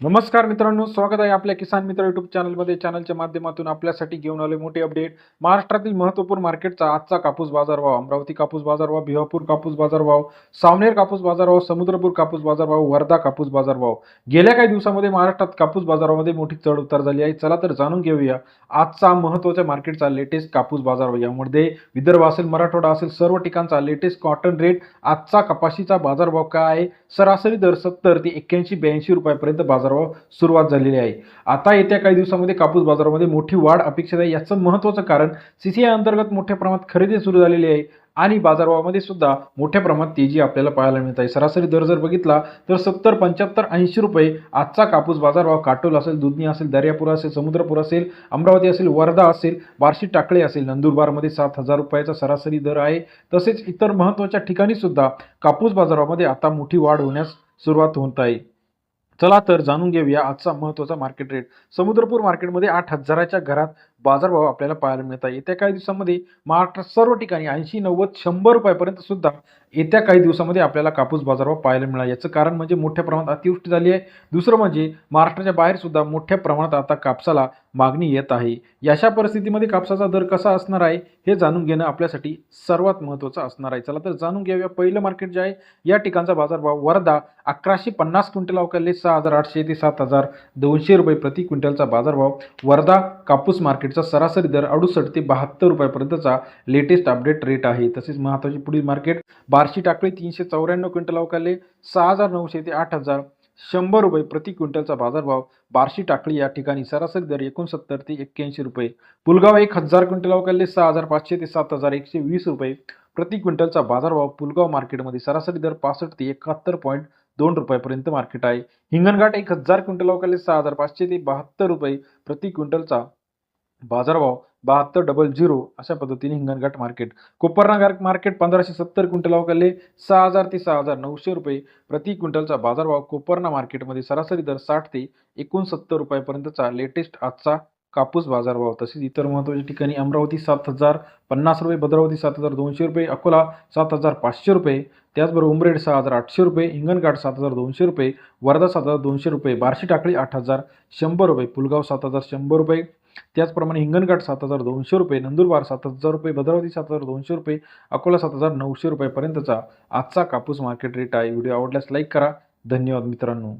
नमस्कार मित्रांनो स्वागत आहे आपल्या किसान मित्र युट्यूब चॅनलमध्ये चॅनलच्या माध्यमातून आपल्यासाठी घेऊन आले मोठे अपडेट महाराष्ट्रातील महत्त्वपूर्ण मार्केटचा आजचा कापूस बाजारभाव अमरावती कापूस बाजारभाव भिवापूर कापूस बाजारभाव सावनेर कापूस बाजारभाव समुद्रपूर कापूस बाजारभाव वर्धा कापूस बाजारभाव. गेल्या काही दिवसामध्ये महाराष्ट्रात कापूस बाजारामध्ये मोठी चढ उतार झाली आहे. चला तर जाणून घेऊया आजचा महत्त्वाच्या मार्केटचा लेटेस्ट कापूस बाजारभाव. यामध्ये विदर्भ असेल मराठवाडा असेल सर्व ठिकाणचा लेटेस्ट कॉटन रेट आजचा कपाशीचा बाजारभाव काय आहे? सरासरी दर सत्तर ते एक्क्याऐंशी ब्याऐंशी रुपयापर्यंत बाजार बाजारावर सुरुवात झालेली आहे. आता येत्या काही दिवसामध्ये कापूस बाजारामध्ये मोठी वाढ अपेक्षित आहे. याचं महत्त्वाचं कारण सीसीआय अंतर्गत मोठ्या प्रमाणात खरेदी सुरू झालेली आहे आणि बाजारभावामध्ये सुद्धा मोठ्या प्रमाणात तेजी आपल्याला पाहायला मिळत आहे. सरासरी दर जर बघितला तर सत्तर पंच्याहत्तर ऐंशी रुपये आजचा कापूस बाजारभाव काटोल असेल दुधनी असेल दर्यापूर असेल समुद्रपूर असेल अमरावती असेल वर्धा असेल बार्शी टाकळे असेल नंदुरबारमध्ये सात हजार रुपयाचा सरासरी दर आहे. तसेच इतर महत्त्वाच्या ठिकाणी सुद्धा कापूस बाजारामध्ये आता मोठी वाढ होण्यास सुरुवात होत आहे. चला तर जाणून घेऊया आजचा महत्त्वाचा मार्केट रेट समुद्रपूर मार्केटमध्ये आठ हजाराच्या घरात बाजारभाव आपल्याला पाहायला मिळत आहे येत्या काही दिवसामध्ये महाराष्ट्रात सर्व ठिकाणी ऐंशी नव्वद शंभर रुपयापर्यंत सुद्धा येत्या काही दिवसामध्ये आपल्याला कापूस बाजारभाव पाहायला मिळाला याचं कारण म्हणजे मोठ्या प्रमाणात अतिवृष्टी झाली आहे. दुसरं म्हणजे महाराष्ट्राच्या बाहेर सुद्धा मोठ्या प्रमाणात आता कापसाला मागणी येत आहे. अशा परिस्थितीमध्ये कापसाचा दर कसा असणार आहे हे जाणून घेणं आपल्यासाठी सर्वात महत्त्वाचं असणार आहे. चला तर जाणून घेऊया पहिलं मार्केट जे आहे. या ठिकाणचा बाजारभाव वर्धा अकराशे पन्नास क्विंटल अवकाले सहा हजार आठशे ते सात हजार दोनशे रुपये प्रति क्विंटलचा बाजारभाव. वर्धा कापूस मार्केट मार्केटचा सरासरी दर अडुसष्ट ते बहात्तर रुपयापर्यंतचा लेटेस्ट अपडेट रेट आहे. तसेच महत्त्वाची पुढील मार्केट बार्शी टाकळी तीनशे चौऱ्याण्णव क्विंटल अवकाले सहा हजार नऊशे ते आठ हजार शंभर रुपये प्रति क्विंटलचा बाजारभाव बार्शी टाकळी या ठिकाणी सरासरी दर एकोणसत्तर ते एक्क्याऐंशी रुपये. पुलगाव एक हजार क्विंटल अवकाले सहा हजार पाचशे ते सात हजार एकशे वीस रुपये प्रति क्विंटलचा बाजारभाव पुलगाव मार्केटमध्ये सरासरी दर पासष्ट ते एकाहत्तर पॉईंट दोन रुपयापर्यंत मार्केट आहे. हिंगणघाट एक हजार क्विंटल अवकाले सहा हजार पाचशे ते बहात्तर रुपये प्रति क्विंटलचा बाजारभाव बहात्तर डबल झिरो अशा पद्धतीने हिंगणघाट मार्केट कोपरना मार्केट पंधराशे सत्तर क्विंटल अवकाले सहा हजार ते सहा हजार नऊशे रुपये प्रति क्विंटलचा बाजारभाव कोपरना मार्केटमध्ये सरासरी दर साठ ते एकोणसत्तर रुपयापर्यंतचा लेटेस्ट आजचा कापूस बाजारभाव. तसेच इतर महत्त्वाच्या ठिकाणी अमरावती सात हजार पन्नास रुपये भद्रावती सात हजार दोनशे रुपये अकोला सात हजार पाचशे रुपये त्याचबरोबर उमरेड सहा हजार आठशे रुपये हिंगणघाट सात हजार दोनशे रुपये वर्धा सात हजार दोनशे रुपये बार्शी टाकळी आठ हजार शंभर रुपये पुलगाव सात हजार शंभर रुपये त्याचप्रमाणे हिंगणघाट सात हजार दोनशे रुपये नंदुरबार सात हजार रुपये भद्रावती सात हजार दोनशे रुपये अकोला सात हजार नऊशे रुपयेपर्यंतचा आजचा कापूस मार्केट रेट आहे. व्हिडिओ आवडल्यास लाईक करा. धन्यवाद मित्रांनो.